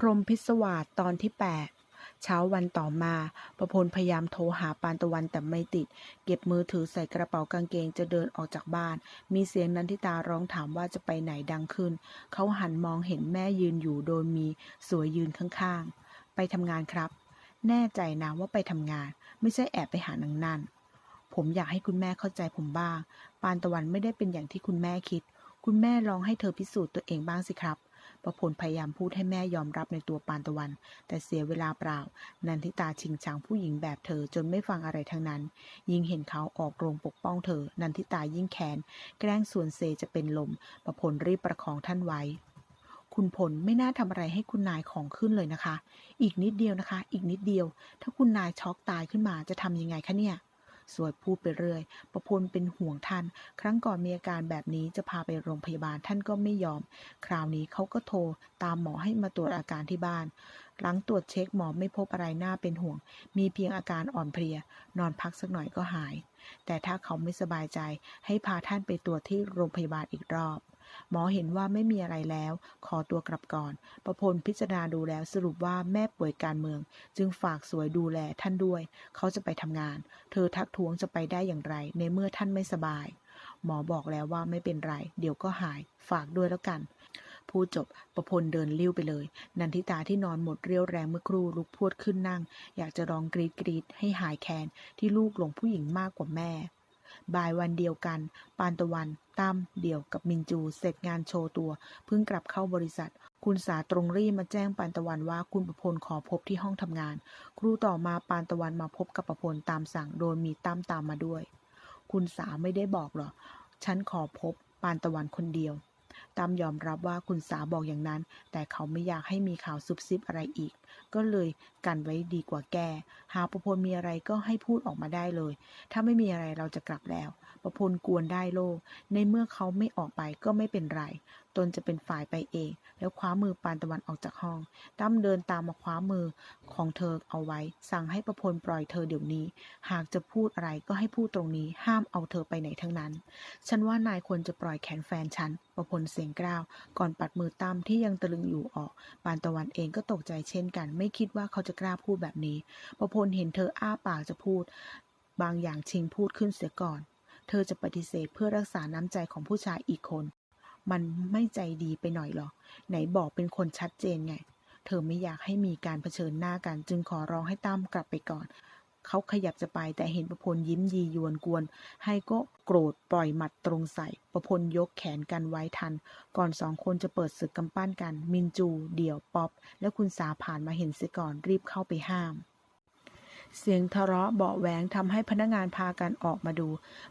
พรมพิศวาสตอนที่ 8 เช้าวันต่อมา ประพลพยายามโทรหาปานตะวันแต่ไม่ติด เก็บมือถือใส่กระเป๋ากางเกงจะเดินออกจากบ้าน มีเสียงนันทิตาร้องถามว่าจะไปไหนดังขึ้น เขาหันมองเห็นแม่ยืนอยู่โดยมีสวยยืนข้างๆ ไปทำงานครับ แน่ใจนะว่าไปทำงาน ไม่ใช่แอบไปหานางนั่น ผมอยากให้คุณแม่เข้าใจผมบ้าง ปานตะวันไม่ได้เป็นอย่างที่คุณแม่คิด คุณแม่ลองให้เธอพิสูจน์ตัวเองบ้างสิครับ ประพลพยายามพูดให้แม่ยอมรับในตัวปานตะวัน แต่เสียเวลาเปล่า นันทิตาชิงชังผู้หญิงแบบเธอจนไม่ฟังอะไรทั้งนั้น ยิ่งเห็นเขาออกโรงปกป้องเธอ นันทิตายิ่งแค้น แกล้งส่วนเซจะเป็นลม ประพลรีบประคองท่านไว้คุณพลไม่น่าทำอะไรให้คุณนายของขึ้นเลยนะคะ อีกนิดเดียวนะคะ อีกนิดเดียว ถ้าคุณนายช็อกตายขึ้นมาจะทำยังไงคะเนี่ย สวยพูดไปเรื่อย ประพลเป็นห่วงท่าน ครั้งก่อนมีอาการแบบนี้จะพาไปโรงพยาบาลท่านก็ไม่ยอม คราวนี้เขาก็โทรตามหมอให้มาตรวจอาการที่บ้าน หลังตรวจเช็คหมอไม่พบอะไรน่าเป็นห่วง มีเพียงอาการอ่อนเพลีย นอนพักสักหน่อยก็หาย แต่ถ้าเขาไม่สบายใจให้พาท่านไปตรวจที่โรงพยาบาลอีกรอบ หมอเห็นว่าไม่มีอะไรแล้ว ขอตัวกลับก่อน ประพลพิจารณาดูแล้วสรุปว่าแม่ป่วยการเมือง จึงฝากสวยดูแลท่านด้วย เขาจะไปทำงาน เธอทักท้วงจะไปได้อย่างไร ในเมื่อท่านไม่สบาย หมอบอกแล้วว่าไม่เป็นไร เดี๋ยวก็หาย ฝากด้วยแล้วกันพูดจบ ประพลเดินลิ้วไปเลย นันทิตาที่นอนหมดเรี่ยวแรงเมื่อครู่ลุกพวดขึ้นนั่ง อยากจะร้องกรีดกรีดให้หายแค้นที่ลูกหลงผู้หญิงมากกว่าแม่ บ่ายวันเดียวกัน ปานตะวันตั้มเดี่ยวกับมินจู เสร็จงานโชว์ตัว เพิ่งกลับเข้าบริษัท คุณสาตรงรีบมาแจ้งปานตะวันว่าคุณประพลขอพบที่ห้องทำงาน ครูต่อมาปานตะวันมาพบกับประพลตามสั่ง โดยมีตั้มตามมาด้วย คุณสาไม่ได้บอกหรอ ฉันขอพบปานตะวันคนเดียว ตามยอมรับว่าคุณสาบอกอย่างนั้น แต่เขาไม่อยากให้มีข่าวซุบซิบอะไรอีก ก็เลยกันไว้ดีกว่าแก้ หากประพลมีอะไรก็ให้พูดออกมาได้เลย ถ้าไม่มีอะไรเราจะกลับแล้ว ประพลกวนได้โลก ในเมื่อเขาไม่ออกไปก็ไม่เป็นไร ตนจะเป็นฝ่ายไปเอง แล้วคว้ามือปานตะวันออกจากห้อง ตั้มเดินตามมาคว้ามือของเธอเอาไว้ สั่งให้ประพลปล่อยเธอเดี๋ยวนี้ หากจะพูดอะไรก็ให้พูดตรงนี้ ห้ามเอาเธอไปไหนทั้งนั้น ฉันว่านายควรจะปล่อยแขนแฟนฉัน ประพลเสียงกล้าว ก่อนปัดมือตั้มที่ยังตะลึงอยู่ออก ปานตะวันเองก็ตกใจเช่นกัน ไม่คิดว่าเขาจะกล้าพูดแบบนี้ ประพลเห็นเธออ้าปากจะพูด บางอย่างชิงพูดขึ้นเสียก่อนเธอจะปฏิเสธเพื่อรักษาน้ำใจของผู้ชายอีกคน มันไม่ใจดีไปหน่อยหรอ ไหนบอกเป็นคนชัดเจนไง เธอไม่อยากให้มีการเผชิญหน้ากัน จึงขอร้องให้ตั้มกลับไปก่อน เขาขยับจะไปแต่เห็นประพลยิ้มยียวนกวน ให้ก็โกรธปล่อยหมัดตรงใส่ ประพลยกแขนกันไว้ทัน ก่อนสองคนจะเปิดศึกกำปั้นกัน มินจู เดี่ยว ป๊อป และคุณสาผ่านมาเห็นเสียก่อนรีบเข้าไปห้าม เสียงทะเลาะเบาแหวงทำให้พนักงานพากันออกมาดู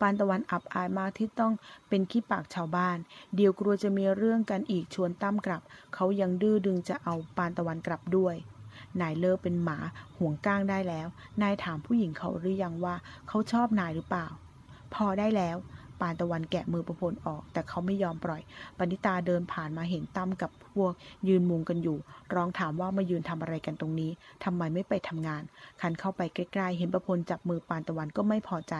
ปานตะวันอับอายมากที่ต้องเป็นขี้ปากชาวบ้าน เดียวกลัวจะมีเรื่องกันอีกชวนตั้มกลับ เขายังดื้อดึงจะเอาปานตะวันกลับด้วยนายเลิกเป็นหมาห่วงก้างได้แล้ว นายถามผู้หญิงเขาหรือยังว่า เขาชอบนายหรือเปล่า พอได้แล้ว ปานตะวันแกะมือประพลออก แต่เขาไม่ยอมปล่อย ปณิตาเดินผ่านมาเห็นตั้มกับพวกยืนมุงกันอยู่ ร้องถามว่ามายืนทำอะไรกันตรงนี้ทำไมไม่ไปทำงาน คันเข้าไปใกล้ๆ เห็นประพลจับมือปานตะวันก็ไม่พอใจ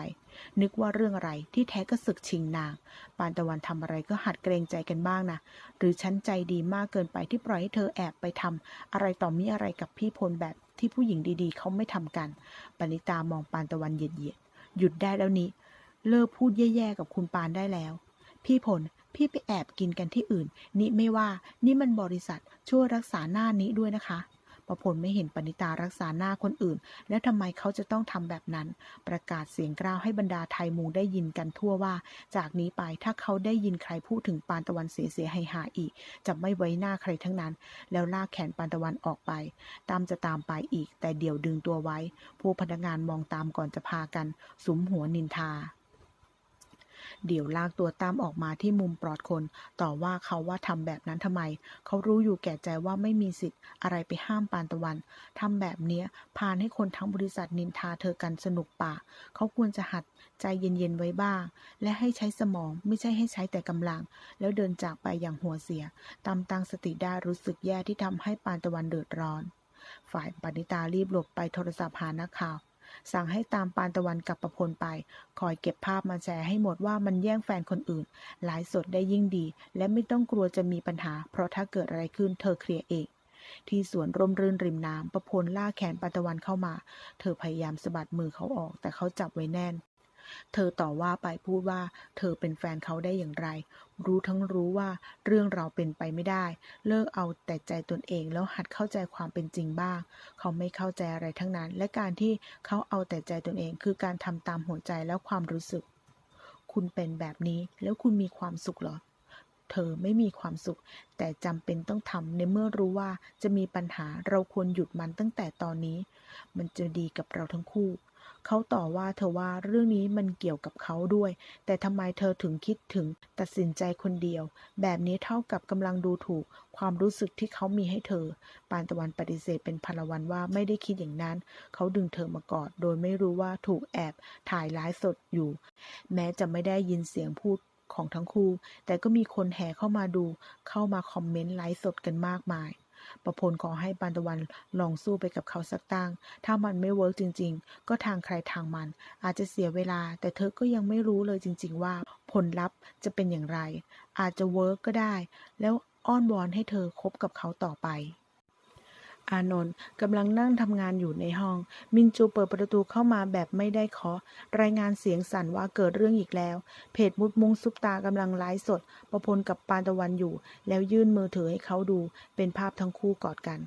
นึกว่าเรื่องอะไรที่แท้ก็ศึกชิงนาง ปานตะวันทำอะไรก็หัดเกรงใจกันบ้างนะ หรือฉันใจดีมากเกินไปที่ปล่อยให้เธอแอบไปทำอะไรต่อมีอะไรกับพี่พลแบบที่ผู้หญิงดีๆ เขาไม่ทำกัน ปณิตามองปานตะวันเหยียดๆหยุดได้แล้วนี้ เลิกพูดแย่ๆกับคุณปานได้แล้ว พี่พลพี่ไปแอบกินกันที่อื่น นี่ไม่ว่า นี่มันบริษัทช่วยรักษาหน้านี้ด้วยนะคะประพลไม่เห็นปณิตารักษาหน้าคนอื่น แล้วทำไมเขาจะต้องทำแบบนั้น ประกาศเสียงกล้าวให้บรรดาไทยมุงได้ยินกันทั่วว่า จากนี้ไปถ้าเขาได้ยินใครพูดถึงปานตะวันเสียเสียหายหาอีก จะไม่ไว้หน้าใครทั้งนั้น แล้วลากแขนปานตะวันออกไป ตามจะตามไปอีก แต่เดี๋ยวดึงตัวไว้ ผู้พนักงานมองตามก่อนจะพากัน สุมหัวนินทา เดี๋ยวลากตัวตามออกมาที่มุมปลอดคน ต่อว่าเขาว่าทำแบบนั้นทำไม เขารู้อยู่แก่ใจว่าไม่มีสิทธิ์อะไรไปห้ามปานตะวันทำแบบเนี้ยพานให้คนทั้งบริษัทนินทาเธอกันสนุกปากเขาควรจะหัดใจเย็นๆไว้บ้าง และให้ใช้สมองไม่ใช่ให้ใช้แต่กำลัง แล้วเดินจากไปอย่างหัวเสียตามตั้งสติได้รู้สึกแย่ที่ทำให้ปานตะวันเดือดร้อน ฝ่ายปณิตารีบหลบไปโทรศัพท์หานักข่าว สั่งให้ตามปานตะวันกับประพลไป คอยเก็บภาพมาแชร์ให้หมดว่ามันแย่งแฟนคนอื่น หลายสดได้ยิ่งดี และไม่ต้องกลัวจะมีปัญหา เพราะถ้าเกิดอะไรขึ้นเธอเคลียร์เอง ที่สวนร่มรื่นริมน้ำประพลล่าแขนปานตะวันเข้ามา เธอพยายามสะบัดมือเขาออก แต่เขาจับไว้แน่น เธอต่อว่าไปพูดว่า เธอเป็นแฟนเขาได้อย่างไร รู้ทั้งรู้ว่าเรื่องเราเป็นไปไม่ได้ เลิกเอาแต่ใจตนเองแล้วหัดเข้าใจความเป็นจริงบ้าง เขาไม่เข้าใจอะไรทั้งนั้น และการที่เขาเอาแต่ใจตนเอง คือการทำตามหัวใจแล้วความรู้สึก คุณเป็นแบบนี้แล้วคุณมีความสุขหรอเธอไม่มีความสุข แต่จำเป็นต้องทำในเมื่อรู้ว่าจะมีปัญหาเราควรหยุดมันตั้งแต่ตอนนี้ มันจะดีกับเราทั้งคู่ เขาต่อว่าเธอว่าเรื่องนี้มันเกี่ยวกับเขาด้วย แต่ทำไมเธอถึงคิดถึงตัดสินใจคนเดียว แบบนี้เท่ากับกำลังดูถูกความรู้สึกที่เขามีให้เธอ ปานตะวันปฏิเสธเป็นพลวันว่าไม่ได้คิดอย่างนั้น เขาดึงเธอมากอด โดยไม่รู้ว่าถูกแอบถ่ายไลฟ์สดอยู่ แม้จะไม่ได้ยินเสียงพูดของทั้งคู่ แต่ก็มีคนแห่เข้ามาดู เข้ามาคอมเมนต์ไลฟ์สดกันมากมาย ประพลขอให้ปันตะวันลองสู้ไปกับเขาสักตั้ง ถ้ามันไม่เวิร์กจริง ๆ ก็ทางใครทางมัน อาจจะเสียเวลา แต่เธอก็ยังไม่รู้เลยจริง ๆ ว่าผลลัพธ์จะเป็นอย่างไร อาจจะเวิร์กก็ได้ แล้วอ้อนวอนให้เธอคบกับเขาต่อไป อานนท์กำลังนั่งทำงานอยู่ในห้อง มินจูเปิดประตูเข้ามาแบบไม่ได้เคาะ รายงานเสียงสั่นว่าเกิดเรื่องอีกแล้ว เพจมุดมุงซุปตากำลังไลฟ์สด ประพลกับปานตะวันอยู่ แล้วยื่นมือถือให้เขาดู เป็นภาพทั้งคู่กอดกัน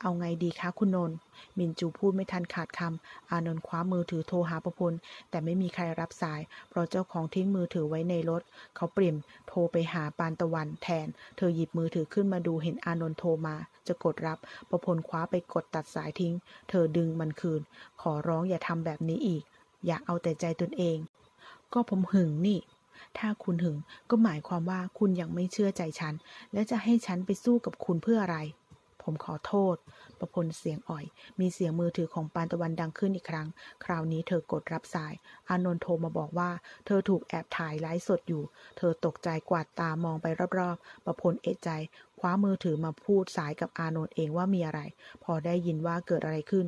เอาไงดีคะคุณนนท์มินจูพูดไม่ทันขาดคำอานนท์คว้ามือถือโทรหาประพลแต่ไม่มีใครรับสาย เพราะเจ้าของทิ้งมือถือไว้ในรถ เขาเปลี่ยนโทรไปหาปานตะวันแทน เธอหยิบมือถือขึ้นมาดูเห็นอานนท์โทรมา จะกดรับ ประพลคว้าไปกดตัดสายทิ้ง เธอดึงมันคืน ขอร้องอย่าทำแบบนี้อีก อย่าเอาแต่ใจตนเอง ก็ผมหึงนี่ถ้าคุณหึงก็หมายความว่าคุณยังไม่เชื่อใจฉัน และจะให้ฉันไปสู้กับคุณเพื่ออะไร ผมขอโทษ ประพลเสียงอ่อย มีเสียงมือถือของปานตะวันดังขึ้นอีกครั้ง คราวนี้เธอกดรับสาย อานนท์โทรมาบอกว่า เธอถูกแอบถ่ายไลฟ์สดอยู่ เธอตกใจกวาดตามองไปรอบๆ ประพลเอะใจ คว้ามือถือมาพูดสายกับอานนท์เองว่ามีอะไร พอได้ยินว่าเกิดอะไรขึ้น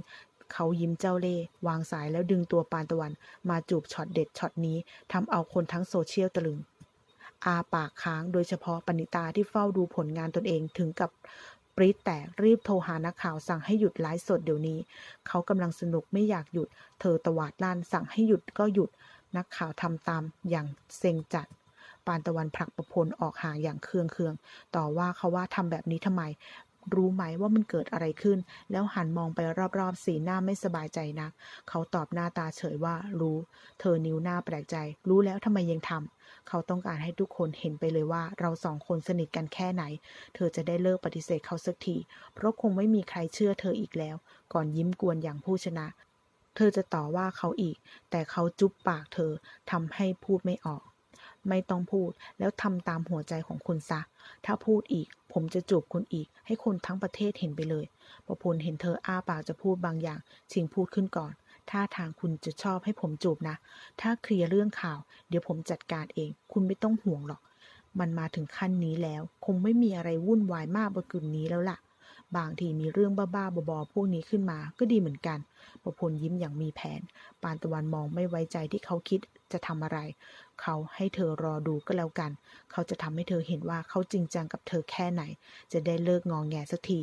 เขายิ้มเจ้าเล่วางสายแล้วดึงตัวปานตะวัน มาจูบช็อตเด็ดช็อตนี้ทำเอาคนทั้งโซเชียลตะลึง อาปากค้างโดยเฉพาะปณิตาที่เฝ้าดูผลงานตนเองถึงกับ ปรี๊ดแตกรีบโทรหานักข่าวสั่งให้หยุดไลฟ์สดเดี๋ยวนี้ เขากำลังสนุกไม่อยากหยุด เธอตวาดลั่นสั่งให้หยุดก็หยุด นักข่าวทำตามอย่างเซ็งจัด ปานตะวันผลักประพลออกห่างอย่างเคืองเคืองต่อว่าเขาว่าทำแบบนี้ทำไม รู้ไหมว่ามันเกิดอะไรขึ้น แล้วหันมองไปรอบๆ สีหน้าไม่สบายใจนัก เขาตอบหน้าตาเฉยว่ารู้ เธอนิ้วหน้าแปลกใจ รู้แล้วทำไมยังทำ เขาต้องการให้ทุกคนเห็นไปเลยว่า เราสองคนสนิทกันแค่ไหน เธอจะได้เลิกปฏิเสธเขาสักที เพราะคงไม่มีใครเชื่อเธออีกแล้ว ก่อนยิ้มกวนอย่างผู้ชนะ เธอจะต่อว่าเขาอีก แต่เขาจุ๊บปากเธอทำให้พูดไม่ออก ไม่ต้องพูดแล้วทำตามหัวใจของคุณซะ ถ้าพูดอีก ผมจะจูบคุณอีก ให้คนทั้งประเทศเห็นไปเลย ประพลเห็นเธออ้าปากจะพูดบางอย่างชิงพูดขึ้นก่อน ถ้าทางคุณจะชอบให้ผมจูบนะ ถ้าเคลียร์เรื่องข่าว เดี๋ยวผมจัดการเอง คุณไม่ต้องห่วงหรอก มันมาถึงขั้นนี้แล้ว คงไม่มีอะไรวุ่นวายมากบนกึ่งนี้แล้วล่ะ บางทีมีเรื่องบ้าๆบอๆพวกนี้ขึ้นมา ก็ดีเหมือนกัน ประพลยิ้มอย่างมีแผน ปานตะวันมองไม่ไว้ใจที่เขาคิดจะทำอะไร เขาให้เธอรอดูก็แล้วกัน เขาจะทำให้เธอเห็นว่าเขาจริงจังกับเธอแค่ไหน จะได้เลิกงองแงสักที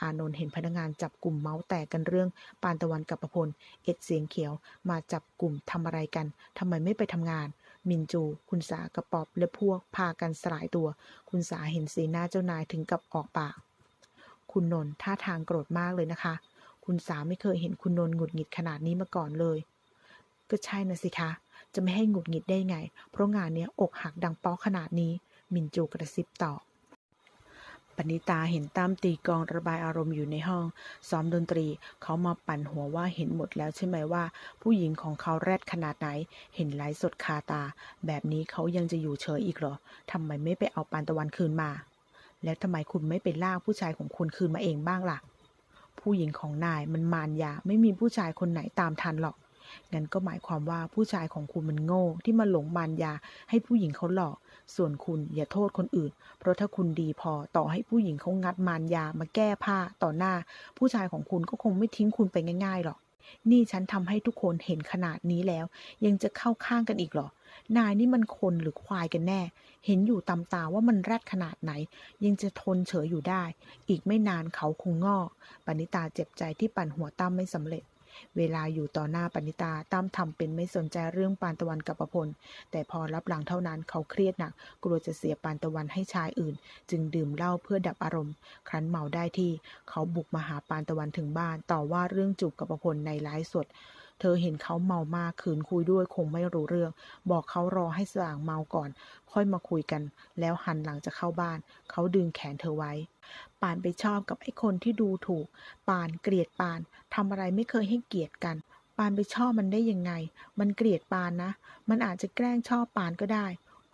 อานนท์เห็นพนักงานจับกลุ่มเมาส์แตกกันเรื่อง ปานตะวันกับประพล เอ็ดเสียงเขียว มาจับกลุ่มทำอะไรกัน ทำไมไม่ไปทำงาน มินจู คุณสากระปอบและพวกพากันสลายตัว คุณสาเห็นสีหน้าเจ้านายถึงกับออกปาก คุณนนท์ท่าทางโกรธมากเลยนะคะ คุณสาไม่เคยเห็นคุณนนท์หงุดหงิดขนาดนี้มาก่อนเลย ก็ใช่นะสิคะ จะไม่ให้หงุดหงิดได้ไง เพราะงานเนี้ยอกหักดังป๊อกขนาดนี้ มินจูกระซิบตอบ ปณิตาเห็นตั้มตีกองระบายอารมณ์อยู่ในห้อง ซ้อมดนตรี เขามาปั่นหัวว่าเห็นหมดแล้วใช่ไหมว่า ผู้หญิงของเขาแรดขนาดไหน เห็นไลฟ์สดคาตา แบบนี้เขายังจะอยู่เฉยอีกเหรอทำไมไม่ไปเอาปานตะวันคืนมา แล้วทำไมคุณไม่ไปลากผู้ชายของคุณคืนมาเองบ้างล่ะ ผู้หญิงของนายมันมารยาไม่มีผู้ชายคนไหนตามทันหรอกงั้นก็หมายความว่าผู้ชายของคุณมันโง่ที่มาหลงมารยาให้ผู้หญิงเขาหลอก ส่วนคุณอย่าโทษคนอื่น เพราะถ้าคุณดีพอต่อให้ผู้หญิงเขางัดมารยามาแก้ผ้าต่อหน้า ผู้ชายของคุณก็คงไม่ทิ้งคุณไปง่าย ๆหรอก นี่ฉันทำให้ทุกคนเห็นขนาดนี้แล้ว ยังจะเข้าข้างกันอีกหรอ นายนี่มันคนหรือควายกันแน่ เห็นอยู่ตำตาว่ามันแรดขนาดไหน ยังจะทนเฉยอยู่ได้ อีกไม่นานเขาคงงอกปณิตาเจ็บใจที่ปั่นหัวตั้มไม่สำเร็จ เวลาอยู่ต่อหน้าปณิตาตั้มทำเป็นไม่สนใจเรื่องปานตะวันกับประพล แต่พอรับหลังเท่านั้นเขาเครียดหนัก กลัวจะเสียปานตะวันให้ชายอื่น จึงดื่มเหล้าเพื่อดับอารมณ์ ครั้นเมาได้ที่ เขาบุกมาหาปานตะวันถึงบ้าน ต่อว่าเรื่องจูบกับประพลในไลฟ์สด เธอเห็นเขาเมามากขืนคุยด้วยคงไม่รู้เรื่อง บอกเขารอให้สว่างเมาก่อน ค่อยมาคุยกัน แล้วหันหลังจะเข้าบ้าน เขาดึงแขนเธอไว้ ปานไปชอบกับไอ้คนที่ดูถูก ปานเกลียดปานทำอะไรไม่เคยให้เกียรติกันปานไปชอบมันได้ยังไง มันเกลียดปานนะ มันอาจจะแกล้งชอบปานก็ได้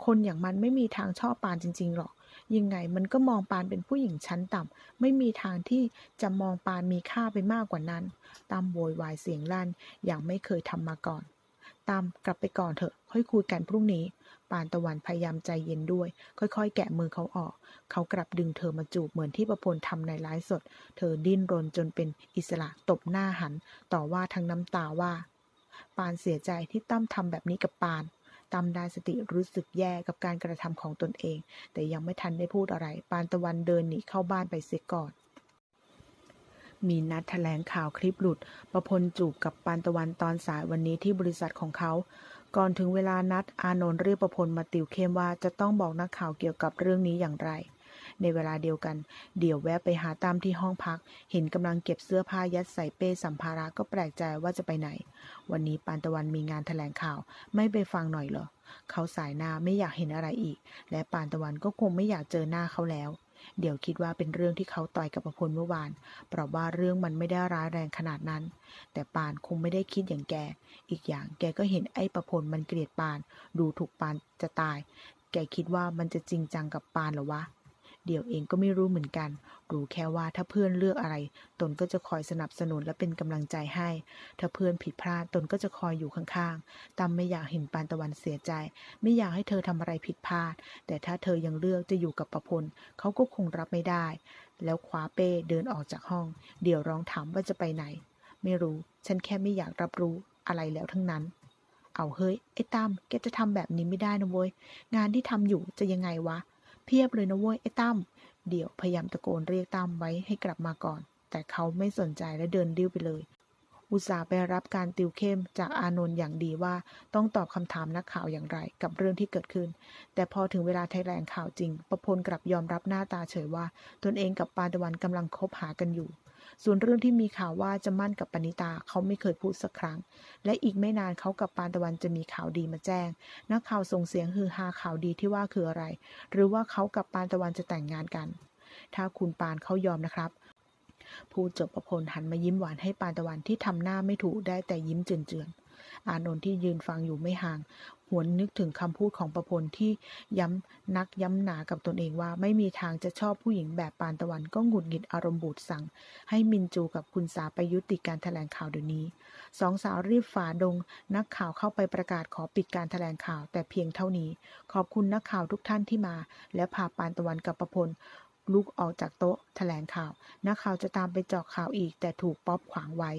คนอย่างมันไม่มีทางชอบปานจริง ๆ หรอก ยังไงมันก็มองปานเป็นผู้หญิงชั้นต่ำ ไม่มีทางที่จะมองปานมีค่าไปมากกว่านั้น ตามโวยวายเสียงลั่นอย่างไม่เคยทำมาก่อน ตามกลับไปก่อนเถอะ ค่อยคุยกันพรุ่งนี้ ปานตะวันพยายามใจเย็นด้วย ค่อยๆ แกะมือเขาออก เขากลับดึงเธอมาจูบเหมือนที่ประพลทำในไลฟ์สด เธอดิ้นรนจนเป็นอิสระตบหน้าหัน ต่อว่าทั้งน้ำตาว่า ปานเสียใจที่ตั้มทำแบบนี้กับปาน ตั้มได้สติรู้สึกแย่กับการกระทำของตนเอง แต่ยังไม่ทันได้พูดอะไร ปานตะวันเดินหนีเข้าบ้านไปเสียก่อน มีนัดแถลงข่าวคลิปหลุด ประพลจูบกับปานตะวันตอนสายวันนี้ที่บริษัทของเขาก่อนถึงเวลานัดอานนท์เรียกประพลมาติวเข้มว่าจะต้องบอกนักข่าวเกี่ยวกับเรื่องนี้อย่างไร ในเวลาเดียวกัน เดี๋ยวแวะไปหาตามที่ห้องพัก เห็นกำลังเก็บเสื้อผ้ายัดใส่เป้สัมภาระก็แปลกใจว่าจะไปไหน วันนี้ปานตะวันมีงานแถลงข่าว ไม่ไปฟังหน่อยเหรอ เขาสายหน้าไม่อยากเห็นอะไรอีก และปานตะวันก็คงไม่อยากเจอหน้าเขาแล้ว เดี๋ยวคิดว่าเป็นเรื่องที่เขาต่อยกับประพลเมื่อวาน เพราะว่าเรื่องมันไม่ได้ร้ายแรงขนาดนั้น แต่ปานคงไม่ได้คิดอย่างแก อีกอย่างแกก็เห็นไอ้ประพลมันเกลียดปาน ดูถูกปานจะตาย แกคิดว่ามันจะจริงจังกับปานเหรอวะ เดี๋ยวเองก็ไม่รู้เหมือนกัน รู้แค่ว่าถ้าเพื่อนเลือกอะไร ตนก็จะคอยสนับสนุนและเป็นกำลังใจให้ ถ้าเพื่อนผิดพลาดตนก็จะคอยอยู่ข้างๆตามไม่อยากเห็นปานตะวันเสียใจ ไม่อยากให้เธอทำอะไรผิดพลาด แต่ถ้าเธอยังเลือกจะอยู่กับประพลเขาก็คงรับไม่ได้ แล้วคว้าเป้เดินออกจากห้อง เดี๋ยวร้องถามว่าจะไปไหน ไม่รู้ ฉันแค่ไม่อยากรับรู้อะไรแล้วทั้งนั้นเอาเฮ้ยไอ้ตั้มแกจะทำแบบนี้ไม่ได้นะเว้ยงานที่ทำอยู่จะยังไงวะ พียบเลยนะเว้ยไอ้ตั้มเดี๋ยวพยายามตะโกนเรียกตั้มไว้ให้กลับมาก่อน แต่เขาไม่สนใจและเดินดิ้วไปเลย อุตส่าห์ไปรับการติวเข้มจากอานนท์อย่างดีว่าต้องตอบคำถามนักข่าวอย่างไรกับเรื่องที่เกิดขึ้น แต่พอถึงเวลาแถลงข่าวจริง ประพลกลับยอมรับหน้าตาเฉยว่า ตนเองกับปานตะวันกำลังคบหากันอยู่ ส่วนเรื่องที่มีข่าวว่าจะมั่นกับปณิตาเขาไม่เคยพูดสักครั้ง และอีกไม่นานเขากับปานตะวันจะมีข่าวดีมาแจ้ง นักข่าวส่งเสียงฮือฮาข่าวดีที่ว่าคืออะไร หรือว่าเขากับปานตะวันจะแต่งงานกัน ถ้าคุณปานเขายอมนะครับพูดจบประพลหันมายิ้มหวานให้ปานตะวันที่ทำหน้าไม่ถูกได้แต่ยิ้มเจือนๆอานนท์ที่ยืนฟังอยู่ไม่ห่าง หวนนึกถึงคำพูดของประพลที่ย้ำนักย้ำหนากับตนเองว่า ไม่มีทางจะชอบผู้หญิงแบบปานตะวันก็หงุดหงิดอารมณ์บูดสั่ง ให้มินจูกับคุณสาไปยุติการแถลงข่าวเดี๋ยวนี้สองสาวรีบฝ่าดง นักข่าวเข้าไปประกาศขอปิดการแถลงข่าวแต่เพียงเท่านี้ ขอบคุณนักข่าวทุกท่านที่มา และพาปานตะวันกับประพลลุกออกจากโต๊ะแถลงข่าว นักข่าวจะตามไปเจาะข่าวอีกแต่ถูกป๊อบขวางไว้